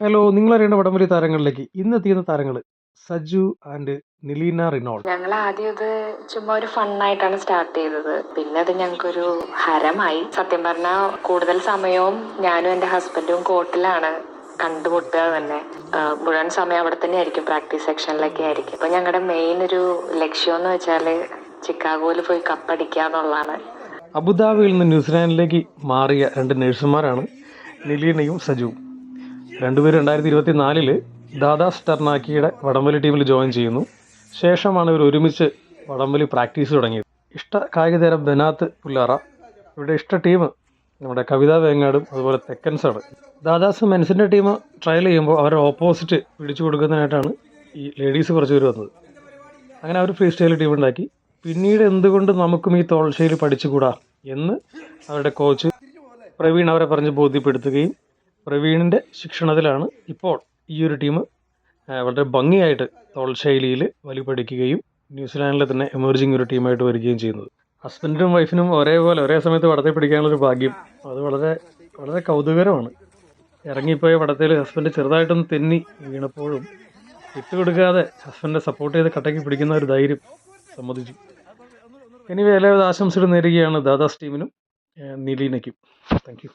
Hello നിങ്ങൾ അറിയേണ്ട വടംവലി താരങ്ങളിലേക്ക്. ഇന്ന് എത്തിയുന്ന താരങ്ങൾ സജു ആൻഡ് നിലീന റിനോൾ ഞങ്ങൾ ആദ്യം ഇത് ചുമ്മാ ഒരു ഫണ്ണായിട്ടാണ് സ്റ്റാർട്ട് ചെയ്തത്. പിന്നെ അത് ഞങ്ങൾക്കൊരു ഹരമായി. സത്യം പറഞ്ഞാൽ കൂടുതൽ സമയവും ഞാനും എന്റെ ഹസ്ബൻഡും കോർട്ടിലാണ് കണ്ടുമുട്ടുക തന്നെ. മുഴുവൻ സമയം അവിടെ തന്നെ ആയിരിക്കും പ്രാക്ടീസ് സെക്ഷനിലൊക്കെ ആയിരിക്കും. അപ്പൊ ഞങ്ങളുടെ മെയിൻ ഒരു ലക്ഷ്യം എന്ന് വെച്ചാൽ ചിക്കാഗോയിൽ പോയി കപ്പടിക്കുക എന്നുള്ളതാണ്. അബുദാബിയിൽ നിന്ന് ന്യൂസിലാൻഡിലേക്ക് മാറിയ രണ്ട് നഴ്സുമാരാണ് നിലീനയും സജുവും. രണ്ടുപേരും രണ്ടായിരത്തി ഇരുപത്തി നാലിൽ ദാദാസ് ടർണാക്കിയുടെ വടംവലി ടീമിൽ ജോയിൻ ചെയ്യുന്നു. ശേഷമാണ് ഇവർ ഒരുമിച്ച് വടംവലി പ്രാക്ടീസ് തുടങ്ങിയത്. ഇഷ്ട കായിക താരം ബനാത്ത് പുല്ലാറ ഇവരുടെ ഇഷ്ട ടീം നമ്മുടെ കവിത വേങ്ങാടും അതുപോലെ തെക്കൻസാണ് ദാദാസ് മെൻസിന്റെ ടീം ട്രയൽ ചെയ്യുമ്പോൾ അവരുടെ ഓപ്പോസിറ്റ് പിടിച്ചു കൊടുക്കുന്നതിനായിട്ടാണ് ഈ ലേഡീസ് കുറച്ച് പേര് വന്നത്. അങ്ങനെ അവർ ഫ്രീ സ്റ്റൈൽ ടീം ഉണ്ടാക്കി. പിന്നീട് എന്തുകൊണ്ട് നമുക്കും ഈ തോൾശൈലി പഠിച്ചുകൂടാ എന്ന് അവരുടെ കോച്ച് പ്രവീൺ അവരെ പറഞ്ഞ് ബോധ്യപ്പെടുത്തുകയും പ്രവീണിന്റെ ശിക്ഷണത്തിലാണ് ഇപ്പോൾ ഈ ഒരു ടീം വളരെ ഭംഗിയായിട്ട് തോൾ ശൈലിയിൽ പഠിക്കുകയും ന്യൂസിലാൻഡിലെ തന്നെ എമർജിങ് ഒരു ടീമായിട്ട് വരികയും ചെയ്യുന്നത്. ഹസ്ബൻഡിനും വൈഫിനും ഒരേപോലെ ഒരേ സമയത്ത് വടത്തെ പിടിക്കാനുള്ളൊരു ഭാഗ്യം. അത് വളരെ വളരെ കൗതുകരമാണ്. ഇറങ്ങിപ്പോയ വടത്തിൽ ഹസ്ബൻഡ് ചെറുതായിട്ടൊന്ന് തെന്നി വീണപ്പോഴും വിട്ടുകൊടുക്കാതെ ഹസ്ബൻഡിനെ സപ്പോർട്ട് ചെയ്ത് കട്ടയ്ക്ക് പിടിക്കുന്ന ഒരു ധൈര്യം സമ്മതിച്ചു. ഇനി എല്ലാവിധ ആശംസകൾ നേരുകയാണ് ദാദാസ് ടീമിനും നീലീനയ്ക്കും. താങ്ക്